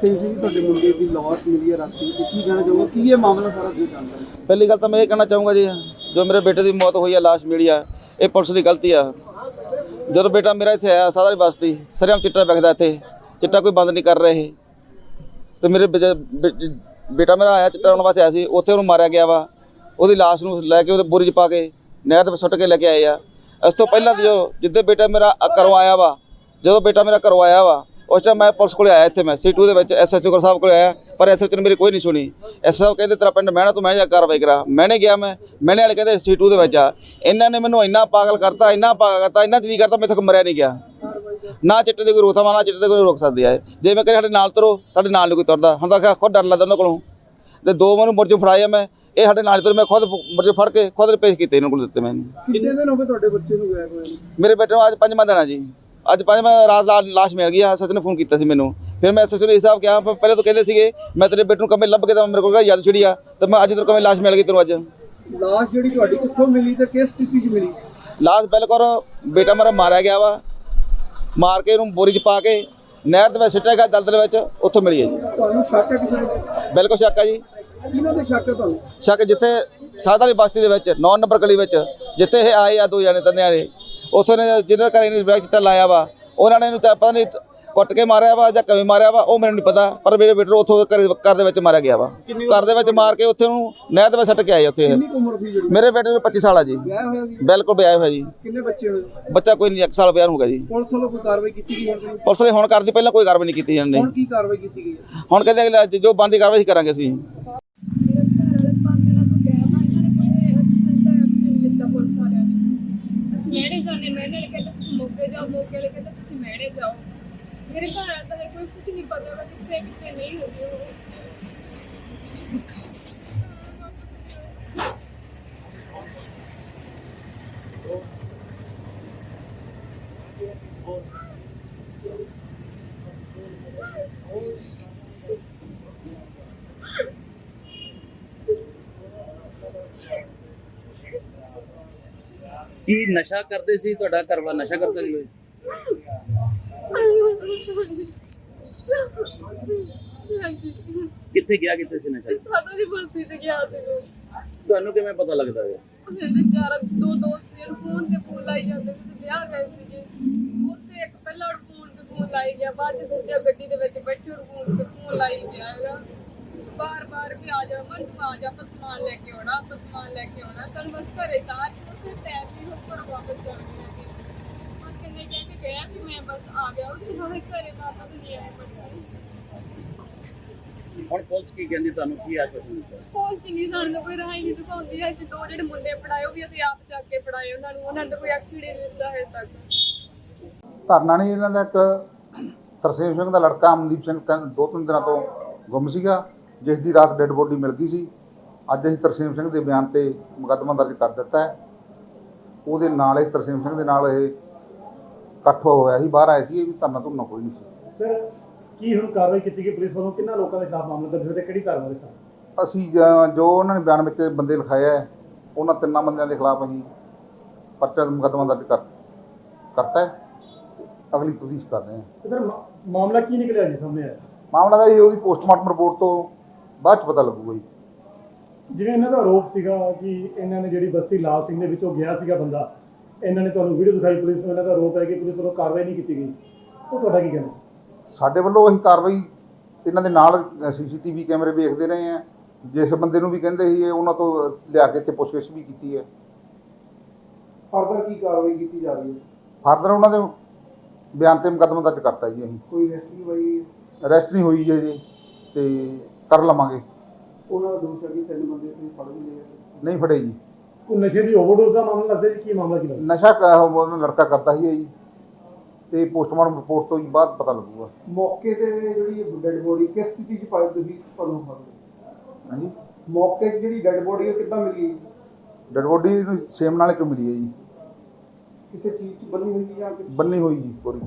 ਤੁਹਾਡੇ ਮੁੰਡੇ ਦੀ ਲਾਸ਼ ਮਿਲੀ ਹੈ ਰਾਤੀ ਤੇ ਕੀ ਕਹਿਣਾ ਚਾਹੋਗੇ? ਕੀ ਇਹ ਮਾਮਲਾ ਸਾਰਾ ਤੁਸੀਂ ਜਾਣਦੇ ਹੋ? ਪਹਿਲੀ ਗੱਲ ਤਾਂ ਮੈਂ ਇਹ ਕਹਿਣਾ ਚਾਹੂੰਗਾ ਜੀ, ਜੋ ਮੇਰੇ ਬੇਟੇ ਦੀ ਮੌਤ ਹੋਈ ਹੈ, ਲਾਸ਼ ਮਿਲੀ ਆ, ਇਹ ਪੁਲਿਸ ਦੀ ਗਲਤੀ ਆ। ਜਦੋਂ ਬੇਟਾ ਮੇਰਾ ਇੱਥੇ ਆਇਆ ਸਾਦਾਰੀ ਬਸਤੀ ਸਰਿਆਮ ਚਿੱਟਾ ਵਿਕਦਾ ਇੱਥੇ, ਚਿੱਟਾ ਕੋਈ ਬੰਦ ਨਹੀਂ ਕਰ ਰਹੇ ਤੇ ਮੇਰੇ ਬੇਜਾ- ਬੇਟਾ ਮੇਰਾ ਆਇਆ, ਚਿੱਟਾ ਲਾਉਣ ਵਾਸਤੇ ਆਇਆ ਸੀ, ਉੱਥੇ ਉਹਨੂੰ ਮਾਰਿਆ ਗਿਆ ਵਾ। ਉਹਦੀ ਲਾਸ਼ ਨੂੰ ਲੈ ਕੇ ਉਹਦੇ ਬੋਰੀ 'ਚ ਪਾ ਕੇ, ਨਹਿਰ 'ਤੇ ਸੁੱਟ ਕੇ ਲੈ ਕੇ ਆਏ ਆ। ਇਸ ਤੋਂ ਪਹਿਲਾਂ ਦੀ ਜੋ ਜਿੱਦੇ ਬੇਟਾ ਮੇਰਾ ਘਰੋਂ ਆਇਆ ਵਾ, ਜਦੋਂ ਬੇਟਾ ਮੇਰਾ ਘਰੋਂ ਆਇਆ ਵਾ ਉਸ ਟਾਈਮ ਮੈਂ ਪੁਲਿਸ ਕੋਲੇ ਆਇਆ ਇੱਥੇ ਮੈਂ ਸੀਟੂ ਦੇ ਵਿੱਚ ਐਸਐਚਓ ਸਾਹਿਬ ਕੋਲੇ ਆਇਆ ਪਰ ਐਸਐਚਓ ਨੇ ਮੇਰੀ ਕੋਈ ਨਹੀਂ ਸੁਣੀ। ਐਸਐਚਓ ਕਹਿੰਦੇ ਤੇਰਾ ਪਿੰਡ ਮਹਿਣਾ ਤੂੰ ਮੈਂ ਜਾ ਕਾਰਵਾਈ ਕਰਾ। ਮੈਨੇ ਗਿਆ ਮੈਂ ਮੈਨੇ ਵਾਲੇ ਕਹਿੰਦੇ ਸੀਟੂ ਦੇ ਵਿੱਚ ਆ। ਇਹਨਾਂ ਨੇ ਮੈਨੂੰ ਇੰਨਾ ਪਾਗਲ ਕਰਤਾ ਇੰਨਾ ਪਾਗਲ ਕਰਤਾ ਇੰਨਾ ਜੀ ਕਰਤਾ ਮੈਥੋਂ ਮਰਿਆ ਨਹੀਂ ਗਿਆ। ਨਾ ਚਿੱਟੇ ਦੇ ਕੋਈ ਰੋਕਥਾਮ ਨਾ ਚਿੱਟੇ ਦੇ ਕੋਈ ਰੋਕ ਸਕਦੇ ਆ ਜੇ ਮੈਂ ਕਹੇ ਸਾਡੇ ਨਾਲ ਤੁਰੋ ਸਾਡੇ ਨਾਲ ਨਹੀਂ ਕੋਈ ਤੁਰਦਾ। ਹੁਣ ਤਾਂ ਖੁਦ ਡਰ ਲੱਗਦਾ ਉਹਨਾਂ ਕੋਲੋਂ। ਤੇ ਦੋ ਮੈਨੂੰ ਮੁਰਜੇ ਫੜਾਏ ਆ ਮੈਂ। ਇਹ ਸਾਡੇ ਨਾਲ ਤੁਰ ਮੈਂ ਖੁਦ ਮੁਰਜੇ ਫੜ ਕੇ ਖੁਦ ਪੇਸ਼ ਕੀਤੇ ਇਹਨਾਂ ਕੋਲ ਦਿੱਤੇ ਮੈਨੂੰ। ਕਿੰਨੇ ਦਿਨ ਹੋ ਗਏ ਤੁਹਾਡੇ ਬੱਚੇ ਨੂੰ ਨੂੰ? ਮੇਰੇ ਬੇਟੇ ਨੂੰ ਅੱਜ ਪੰਜਵਾਂ ਦਿਨ ਆ ਜੀ। ਅੱਜ ਪੰਜਵਾਂ ਰਾਤ ਲਾ- ਲਾਸ਼ ਮਿਲ ਗਈ ਆ ਸੱਚ ਨੇ ਫੋਨ ਕੀਤਾ ਸੀ ਮੈਨੂੰ। ਫਿਰ ਮੈਂ ਸੱਚ ਨੂੰ ਇਹ ਹਿਸਾਬ ਕਿਹਾ ਪਹਿਲੇ ਤਾਂ ਕਹਿੰਦੇ ਸੀਗੇ ਮੈਂ ਤੇਰੇ ਬੇਟੇ ਨੂੰ ਕਮੇ ਲੱਭ ਕੇ ਤਾਂ ਮੇਰੇ ਕੋਲ ਯਾਦ ਛਿੜੀ ਆ ਤੇ ਮੈਂ ਅੱਜ ਤੇਰੇ ਕਮੇ ਲਾਸ਼ ਮਿਲ ਗਈ ਤੈਨੂੰ ਅੱਜ। ਲਾਸ਼ ਜਿਹੜੀ ਤੁਹਾਡੀ ਕਿੱਥੋਂ ਮਿਲੀ ਤੇ ਕਿਸ ਸਥਿਤੀ 'ਚ ਮਿਲੀ? ਲਾਸ਼ ਬਿਲਕੁਲ ਬੇਟਾ ਮੇਰਾ ਮਾਰਿਆ ਗਿਆ ਵਾ। ਮਾਰ ਕੇ ਇਹਨੂੰ ਬੋਰੀ 'ਚ ਪਾ ਕੇ ਨਹਿਰ ਦੇ ਵਿੱਚ ਸਿੱਟਿਆ ਗਿਆ ਦਲਦਲ ਵਿੱਚ ਉੱਥੋਂ ਮਿਲੀ ਹੈ ਜੀ। ਤੁਹਾਨੂੰ ਸ਼ੱਕ ਹੈ ਕਿਸੇ ਦੇ? ਬਿਲਕੁਲ ਸ਼ੱਕ ਆ ਜੀ। ਕਿਹਨਾਂ ਦੇ ਸ਼ੱਕ ਹੈ ਤੁਹਾਨੂੰ? ਸ਼ੱਕ ਜਿੱਥੇ ਸਾਦਾਲੀ ਬਸਤੀ ਦੇ ਵਿੱਚ 9 ਨੰਬਰ ਗਲੀ ਵਿੱਚ ਜਿੱਥੇ ਇਹ ਆਏ ਆ ਦੋ ਜਣੇ ਤਿੰਨ ਜਣੇ ਉੱਥੋਂ ਨੇ ਜਿਹਨਾਂ ਘਰੇ ਨੇ ਬੈਗ ਚਿੱਟਾ ਲਾਇਆ ਵਾ ਉਹਨਾਂ ਨੇ ਇਹਨੂੰ ਤਾਂ ਪਤਾ ਨਹੀਂ ਕੁੱਟ ਕੇ ਮਾਰਿਆ ਵਾ ਜਾਂ ਕਿਵੇਂ ਮਾਰਿਆ ਵਾ ਉਹ ਮੈਨੂੰ ਨਹੀਂ ਪਤਾ ਪਰ ਮੇਰੇ ਬੇਟੇ ਨੂੰ ਉੱਥੋਂ ਘਰੇ ਘਰ ਦੇ ਵਿੱਚ ਮਾਰਿਆ ਗਿਆ ਵਾ। ਘਰ ਦੇ ਵਿੱਚ ਮਾਰ ਕੇ ਉੱਥੇ ਉਹਨੂੰ ਨਹਿਰ ਦੇ ਵਿੱਚ ਸੱਟ ਕੇ ਆਏ ਉੱਥੇ। ਮੇਰੇ ਬੇਟੇ ਨੂੰ 25 ਸਾਲ ਆ ਜੀ। ਬਿਲਕੁਲ ਵਿਆਹ ਹੋਇਆ ਜੀ। ਕਿੰਨੇ ਬੱਚੇ ਹੋਏ? ਬੱਚਾ ਕੋਈ ਨਹੀਂ 1 ਸਾਲ ਵਿਆਹ ਨੂੰ ਹੋਗਾ ਜੀ। ਪੁਲਿਸ ਵੱਲੋਂ ਕੋਈ ਕਾਰਵਾਈ ਕੀਤੀ ਗਈ ਹੁਣ? ਪੁਲਿਸ ਨੇ ਹੁਣ ਕਰਦੀ ਪਹਿਲਾਂ ਕੋਈ ਕਾਰਵਾਈ ਨਹੀਂ ਕੀਤੀ ਜਾਂਦੇ ਹੁਣ ਕੀ ਕਾਰਵਾਈ ਕੀਤੀ ਗਈ? ਹੈ ਹੁਣ ਕਹਿੰਦੇ ਅਗਲੇ ਜੋ ਬੰਦੀ ਕਾਰਵਾਈ ਕਰਾਂਗੇ ਅਸੀਂ। ਅਸੀਂ ਮੈਣੇ ਜਾਣੇ ਮੈਣੇ ਵਾਲੇ ਕਹਿੰਦੇ ਤੁਸੀਂ ਮੋਕੇ ਜਾਓ, ਮੋਕੇ ਵਾਲੇ ਕਹਿੰਦੇ ਤੁਸੀਂ ਮੈਣੇ ਜਾਓ। ਮੇਰੇ ਘਰ ਵਾਲਾ ਤਾਂ ਕੋਈ ਕੁਝ ਨਹੀਂ ਪਤਾ ਵਾ ਕਿੱਥੇ ਕਿੱਥੇ ਨਹੀਂ ਹੋਈ ਉਹ ਕੀ ਨਸ਼ਾ ਕਰਦੇ ਸੀ ਤੁਹਾਡਾ ਘਰਵਾ ਨਸ਼ਾ ਕਰਦਾ ਸੀ ਕੋਈ? ਹਾਂਜੀ ਕਿੱਥੇ ਗਿਆ ਕਿੱਥੇ ਸੀ ਨਸ਼ਾ ਸਾਡਾ ਦੀ ਬਸਤੀ ਤੇ ਗਿਆ ਸੀ ਉਹ। ਤੁਹਾਨੂੰ ਕਿਵੇਂ ਪਤਾ ਲੱਗਦਾ ਹੈ ਮੇਰੇ ਘਰ ਦੋ ਦੋਸਤ ਸੀ ਫੋਨ ਤੇ ਫੋਨ ਲਾਈ ਜਾਂਦੇ ਸੀ ਵਿਆਹ ਗਏ ਸੀਗੇ ਉੱਥੇ ਇੱਕ ਪਹਿਲਾਂ ਫੋਨ ਤੇ ਫੋਨ ਲਾਈ ਗਿਆ, ਬਾਅਦ ਚ ਦੂਜਾ ਗੱਡੀ ਦੇ ਵਿੱਚ ਬੈਠੇ ਉਹ ਫੋਨ ਤੇ ਫੋਨ ਲਾਈ ਗਿਆ ਹੈਗਾ ਬਾਰ ਬਾਰ ਵੀ ਆ ਜਾ ਮਨ ਤੂੰ ਆ ਜਾ ਆਪਾਂ ਸਮਾਨ ਲੈ ਕੇ ਆਉਣਾ ਆਪਾਂ ਸਮਾਨ ਲੈ ਕੇ ਆਉਣਾ। ਸਾਨੂੰ ਬਸ ਘਰੇ ਤਾਂ ਕਿ ਉਸੇ ਟਾਈਮ ਵੀ ਉੱਪਰ ਵਾਪਸ ਚੱਲ ਗਏ ਹੁਣ ਕਿੰਨੇ ਕਹਿ ਕੇ ਗਿਆ ਕਿ ਮੈਂ ਬਸ ਆ ਗਿਆ ਉਹ ਹੁਣ ਘਰੇ ਵਾਪਸ ਨਹੀਂ ਆਇਆ ਹੁਣ ਪੁਲਿਸ ਕੀ ਕਹਿੰਦੀ ਤੁਹਾਨੂੰ ਕੀ ਆਸ਼ਵਾਸਨ ਦਿੱਤਾ? ਕੋਲ ਚੰਗੀ ਸਾਨੂੰ ਤਾਂ ਕੋਈ ਰਾਹ ਹੀ ਨਹੀਂ ਦਿਖਾਉਂਦੀ ਹੈ। ਅਸੀਂ ਦੋ ਜਿਹੜੇ ਮੁੰਡੇ ਪੜਾਏ ਉਹ ਵੀ ਅਸੀਂ ਆਪ ਚੱਕ ਕੇ ਪੜਾਏ ਉਹਨਾਂ ਨੂੰ। ਉਹਨਾਂ ਨੂੰ ਤਾਂ ਕੋਈ ਐਕਸੀਡੈਂਟ ਨਹੀਂ ਦਿੱਤਾ ਹੈ ਤੱਕ। ਧਰਨਾ ਨਹੀਂ ਇਹਨਾਂ ਦਾ ਇੱਕ ਤਰਸੇਮ ਸਿੰਘ ਦਾ ਲੜਕਾ ਅਮਨਦੀਪ ਸਿੰਘ ਦੋ ਤਿੰਨ ਦਿਨਾਂ ਤੋਂ ਗੁੰਮ ਸੀਗਾ। ਜਿਸ ਦੀ ਰਾਤ ਡੈੱਡ ਬੋਡੀ ਮਿਲ ਗਈ ਸੀ ਅੱਜ ਅਸੀਂ ਤਰਸੇਮ ਸਿੰਘ ਦੇ ਬਿਆਨ ਤੇ ਮੁਕੱਦਮਾ ਦਰਜ ਕਰ ਦਿੱਤਾ ਹੈ। ਉਹਦੇ ਨਾਲ ਇਹ ਤਰਸੇਮ ਸਿੰਘ ਦੇ ਨਾਲ ਇਹ ਇਕੱਠ ਹੋਇਆ ਸੀ ਬਾਹਰ ਆਏ ਸੀ ਇਹ ਵੀ ਧਰਨਾ ਧੁਰਨਾ ਕੋਈ ਨਹੀਂ ਸੀ। ਸਰ ਕੀ ਹੁਣ ਕਾਰਵਾਈ ਕੀਤੀ ਗਈ? ਪੁਲਿਸ ਵੱਲੋਂ ਕਿੰਨਾ ਲੋਕਾਂ ਦੇ ਖਿਲਾਫ ਮਾਮਲਾ ਦਰਜ ਹੋਇਆ ਕਿਹੜੀ ਕਾਰਵਾਈ ਦੇ ਖਿਲਾਫ ਅਸੀਂ ਜ- ਉਹਨਾਂ ਨੇ ਬਿਆਨ ਵਿੱਚ ਬੰਦੇ ਲਿਖਾਇਆ ਹੈ ਉਹਨਾਂ ਤਿੰਨਾਂ ਬੰਦਿਆਂ ਦੇ ਖਿਲਾਫ ਅਸੀਂ ਪਰਚਾ ਮੁਕੱਦਮਾ ਦਰਜ ਕਰ ਕਰਤਾ ਹੈ। ਅਗਲੀ ਤਫਤੀਸ਼ ਕਰ ਰਹੇ ਹਾਂ। ਸਰ ਮਾਮਲਾ ਕੀ ਨਿਕਲਿਆ ਜੀ ਸਾਹਮਣੇ ਆਇਆ? ਮਾਮਲਾ ਦਾ ਇਹ ਉਹਦੀ ਪੋਸਟਮਾਰਟਮ ਰਿਪੋਰਟ ਤੋਂ ਬਾਅਦ ਚ ਪਤਾ ਲੱਗੂਗਾ ਜੀ। ਜਿਵੇਂ ਇਹਨਾਂ ਦਾ ਆਰੋਪ ਸੀਗਾ ਕਿ ਇਹਨਾਂ ਨੇ ਜਿਹੜੀ ਬਸਤੀ ਲਾਲ ਸਿੰਘ ਦੇ ਵਿੱਚੋਂ ਗਿਆ ਸੀਗਾ ਬੰਦਾ ਇਹਨਾਂ ਨੇ ਤੁਹਾਨੂੰ ਵੀਡੀਓ ਦਿਖਾਈ ਪੁਲਿਸ ਨੂੰ ਇਹਨਾਂ ਦਾ ਆਰੋਪ ਹੈ ਕਿ ਪੁਲਿਸ ਵੱਲੋਂ ਕਾਰਵਾਈ ਨਹੀਂ ਕੀਤੀ ਗਈ। ਉਹ ਤੁਹਾਡਾ ਕੀ ਕਹਿਣਾ? ਸਾਡੇ ਵੱਲੋਂ ਅਸੀਂ ਕਾਰਵਾਈ ਇਹਨਾਂ ਦੇ ਨਾਲ ਸੀਸੀਟੀਵੀ ਕੈਮਰੇ ਵੇਖਦੇ ਰਹੇ ਆ। ਜਿਸ ਬੰਦੇ ਨੂੰ ਵੀ ਕਹਿੰਦੇ ਸੀ ਇਹ ਉਹਨਾਂ ਤੋਂ ਲਿਆ ਕੇ ਇੱਥੇ ਪੁੱਛਗਿੱਛ ਵੀ ਕੀਤੀ ਹੈ। ਫਰਦਰ ਕੀ ਕਾਰਵਾਈ ਕੀਤੀ ਜਾ ਰਹੀ ਹੈ? ਫਰਦਰ ਉਹਨਾਂ ਦੇ ਬਿਆਨ ਤੇ ਮੁਕੱਦਮਾ ਦਰਜ ਕਰਤਾ ਜੀ ਅਸੀਂ। ਕੋਈ ਰੈਸਕਿਊ ਬਾਈ ਅਰੈਸਟ ਨਹੀਂ ਹੋਈ ਜੀ ਤੇ ਕਰ ਲਵਾਂਗੇ। ਉਹਨਾਂ ਦਾ ਦੋਸ਼ ਹੈ ਕਿ ਤਿੰਨ ਬੰਦੇ ਤੁਸੀਂ ਫੜ ਵੀ ਲਏ ਨਹੀਂ ਫੜੇ ਜੀ। ਕੋਈ ਨਸ਼ੇ ਦੀ ਓਵਰਡੋਜ਼ ਦਾ ਮਾਮਲਾ ਲੱਗਦਾ ਜੀ ਕੀ ਮਾਮਲਾ ਕੀ ਲੱਗਦਾ? ਨਸ਼ਾ ਕ- ਉਹ ਲੜਕਾ ਕਰਦਾ ਸੀ ਜੀ। ਤੇ ਪੋਸਟਮਾਰਟਮ ਰਿਪੋਰਟ ਤੋਂ ਹੀ ਬਾਅਦ ਪਤਾ ਲੱਗੂਗਾ। ਮੌਕੇ ਤੇ ਜਿਹੜੀ ਡੈੱਡ ਬੋਡੀ ਕਿਸ ਸਥਿਤੀ 'ਚ ਪਾਈ ਤੁਸੀਂ ਤੁਹਾਨੂੰ ਪਤਾ ਹਾਂਜੀ? ਮੌਕੇ 'ਤੇ ਜਿਹੜੀ ਡੈੱਡ ਬੋਡੀ ਉਹ ਕਿੱਦਾਂ ਮਿਲੀ ਡੈਡ ਬੋਡੀ ਨੂੰ ਸੇਮ ਨਾਲੇ ਚੋਂ ਮਿਲੀ ਹੈ ਜੀ? ਕਿਸੇ ਚੀਜ਼ 'ਚ ਬੰਨੀ ਹੋਈ ਸੀ ਜਾਂ ਕਿ- ਬੰਨੀ ਹੋਈ ਜੀ ਪੂਰੀ।